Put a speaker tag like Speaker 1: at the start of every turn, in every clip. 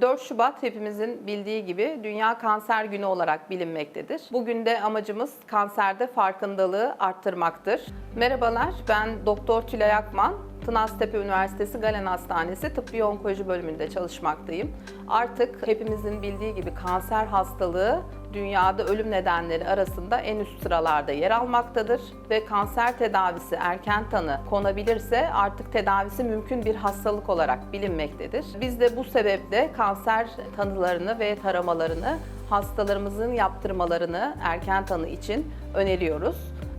Speaker 1: 4 Şubat hepimizin bildiği gibi Dünya Kanser Günü olarak bilinmektedir. Bugün de amacımız kanserde farkındalığı arttırmaktır. Merhabalar, ben Doktor Tülay Akman. Tınaztepe Üniversitesi Galen Hastanesi Tıbbi Onkoloji bölümünde çalışmaktayım. Artık hepimizin bildiği gibi kanser hastalığı dünyada ölüm nedenleri arasında en üst sıralarda yer almaktadır ve kanser tedavisi erken tanı konabilirse artık tedavisi mümkün bir hastalık olarak bilinmektedir. Biz de bu sebeple kanser tanılarını ve taramalarını hastalarımızın yaptırmalarını erken tanı için öneriyoruz.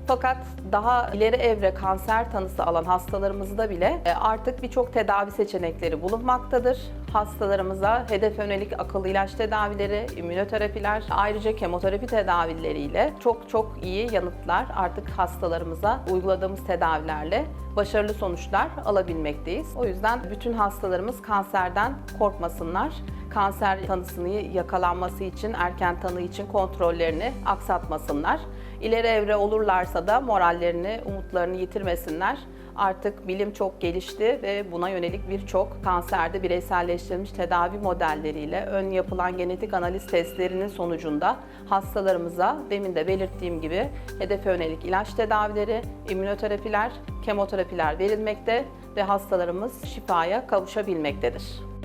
Speaker 1: Fakat daha ileri evre kanser tanısı alan hastalarımızda bile e, artık birçok tedavi seçenekleri bulunmaktadır. Hastalarımıza hedef yönelik akıllı ilaç tedavileri, immünoterapiler, ayrıca kemoterapi tedavileriyle çok çok iyi yanıtlar artık hastalarımıza uyguladığımız tedavilerle başarılı sonuçlar alabilmekteyiz. O yüzden bütün hastalarımız kanserden korkmasınlar. Kanser tanısını yakalanması için, erken tanı için kontrollerini aksatmasınlar. İleri evre olurlarsa da morallerini, umutlarını yitirmesinler. Artık bilim çok gelişti ve buna yönelik birçok kanserde bireyselleştirilmiş tedavi modelleriyle ön yapılan genetik analiz testlerinin sonucunda hastalarımıza demin de belirttiğim gibi hedefe yönelik ilaç tedavileri, immünoterapiler, kemoterapiler verilmekte ve hastalarımız şifaya kavuşabilmektedir.